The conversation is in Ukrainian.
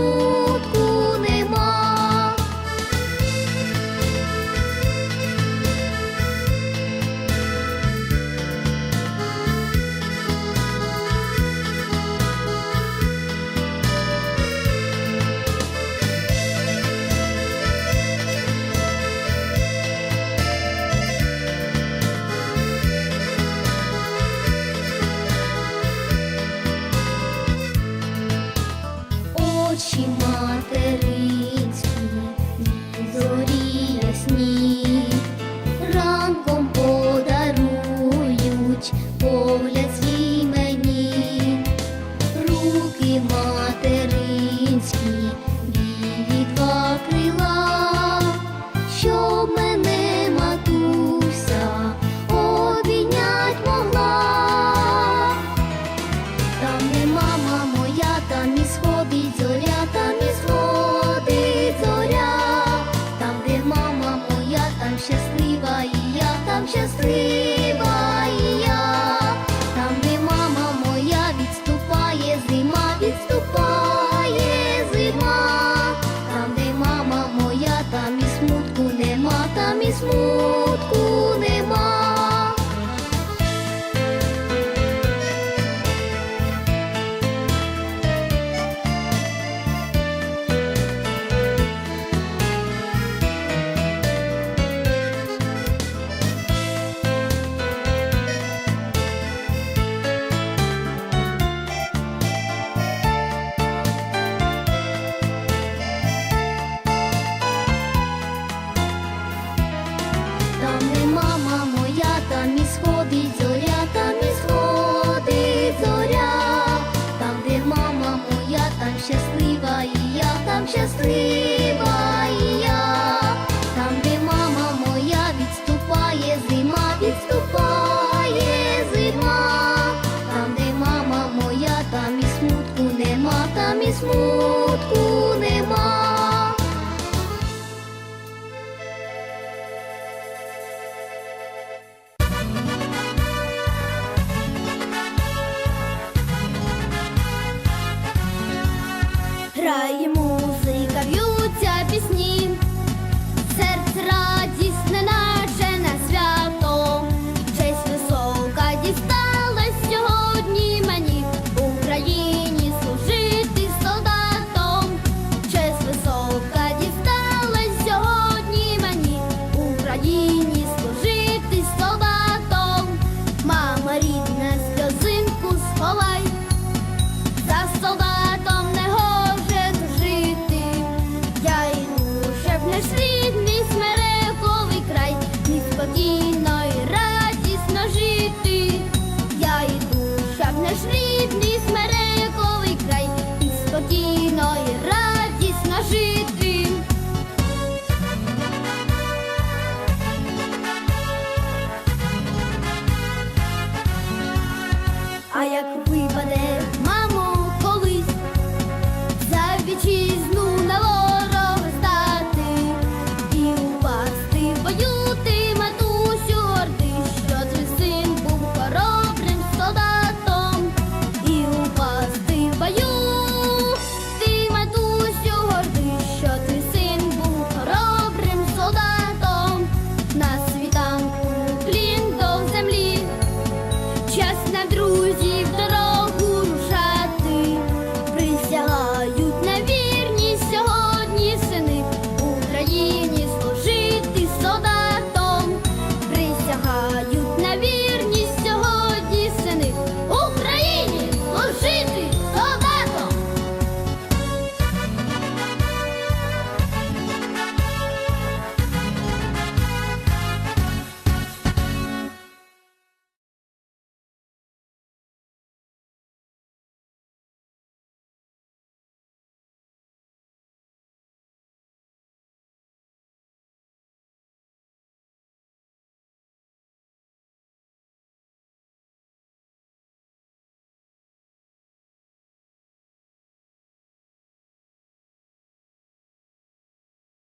Ooh. я там щаслива, там, де мама моя відступає, зима відступає зима, там, де мама моя, там і смутку нема, там і смутку. Ayaku